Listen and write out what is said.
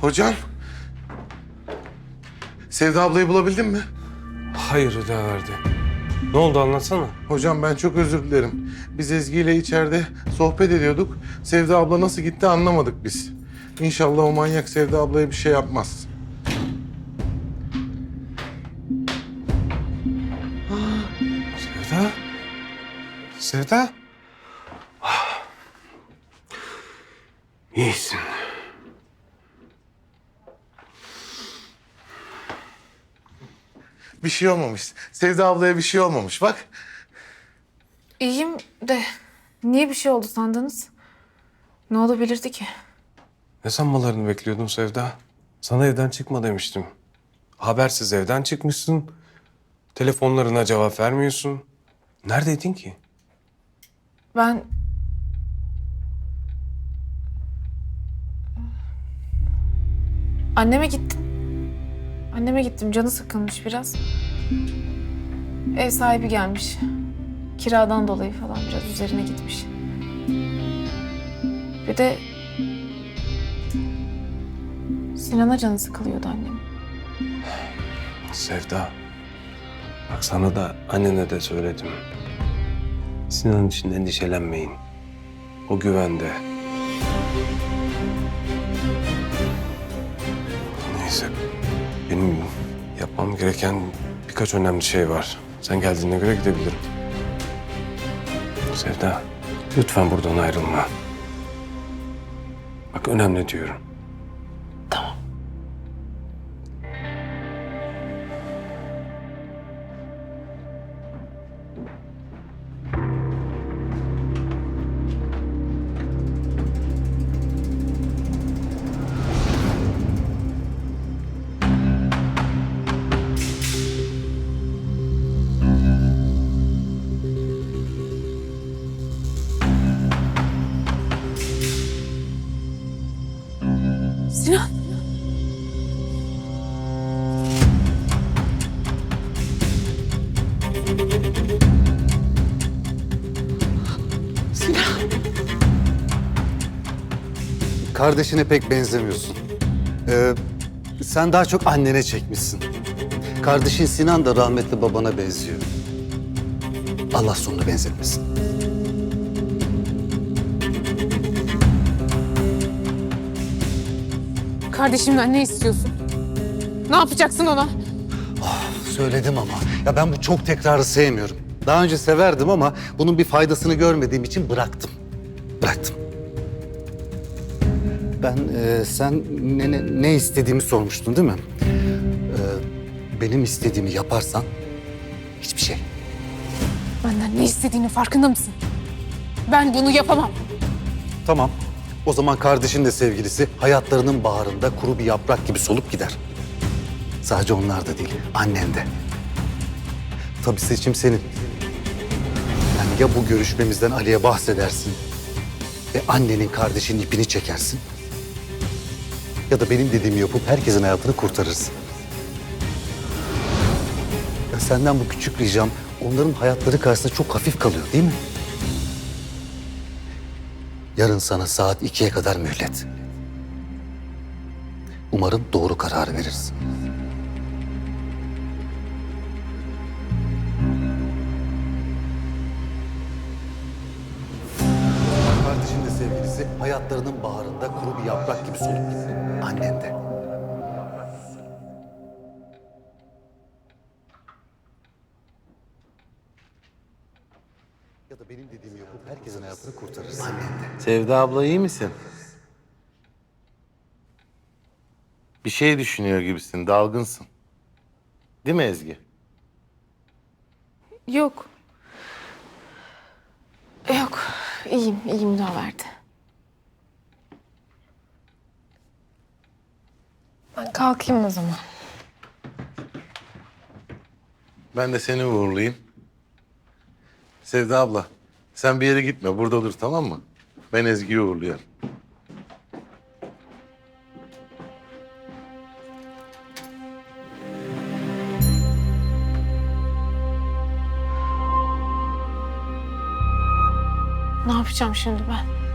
Hocam. Sevda ablayı bulabildin mi? Hayır verdi. Ne oldu anlatsana. Hocam ben çok özür dilerim. Biz Ezgi ile içeride sohbet ediyorduk. Sevda abla nasıl gitti anlamadık biz. İnşallah o manyak Sevda ablaya bir şey yapmaz. Sevda? Sevda? Ah. İyisin. Bir şey olmamış. Sevda ablaya bir şey olmamış. Bak. İyiyim de niye bir şey oldu sandınız? Ne olabilirdi ki? Ne sanmalarını bekliyordun Sevda? Sana evden çıkma demiştim. Habersiz evden çıkmışsın. Telefonlarına cevap vermiyorsun. Neredeydin ki? Ben... Anneme gittim. Anneme gittim. Canı sıkılmış biraz. Ev sahibi gelmiş. Kiradan dolayı falan biraz üzerine gitmiş. Bir de... Sinan'a canı sıkılıyordu annem. Sevda. Bak sana da annene de söyledim. Sinan için endişelenmeyin. O güvende. Gereken birkaç önemli şey var. Sen geldiğine göre gidebilirim. Sevda, lütfen buradan ayrılma. Bak önemli diyorum. Kardeşine pek benzemiyorsun. Ee, sen daha çok annene çekmişsin. Kardeşin Sinan da rahmetli babana benziyor. Allah sonunu benzetmesin. Kardeşimden ne istiyorsun? Ne yapacaksın ona? Söyledim ama. Ya ben bu çok tekrarı sevmiyorum. Daha önce severdim ama bunun bir faydasını görmediğim için bıraktım. Bıraktım. Ben e, sen ne, ne, ne istediğimi sormuştun değil mi? Ee, benim istediğimi yaparsan hiçbir şey. Benden ne istediğini farkında mısın? Ben bunu yapamam. Tamam. O zaman kardeşin de sevgilisi hayatlarının baharında kuru bir yaprak gibi solup gider. Sadece onlar da değil, annen de. Tabii seçim senin. Yani ya bu görüşmemizden Ali'ye bahsedersin ve annenin kardeşinin ipini çekersin. Ya da benim dediğimi yapıp herkesin hayatını kurtarırsın. Ya senden bu küçük ricam onların hayatları karşısında çok hafif kalıyor değil mi? Yarın sana saat ikiye kadar mühlet. Umarım doğru karar verirsin. Sevgilisi hayatlarının baharında kuru bir yaprak gibi solup gitti. Annen de. Ya da benim dediğimi yapıp herkesin hayatını kurtarırsın. Annen de. Sevda abla iyi misin? Bir şey düşünüyor gibisin, dalgınsın. Değil mi Ezgi? Yok. Yok. İyiyim, iyiyim daha verdi. Ben kalkayım o zaman. Ben de seni uğurlayayım. Sevda abla sen bir yere gitme. Burada dur tamam mı? Ben Ezgi'yi uğurluyorum. Ne yapacağım şimdi ben?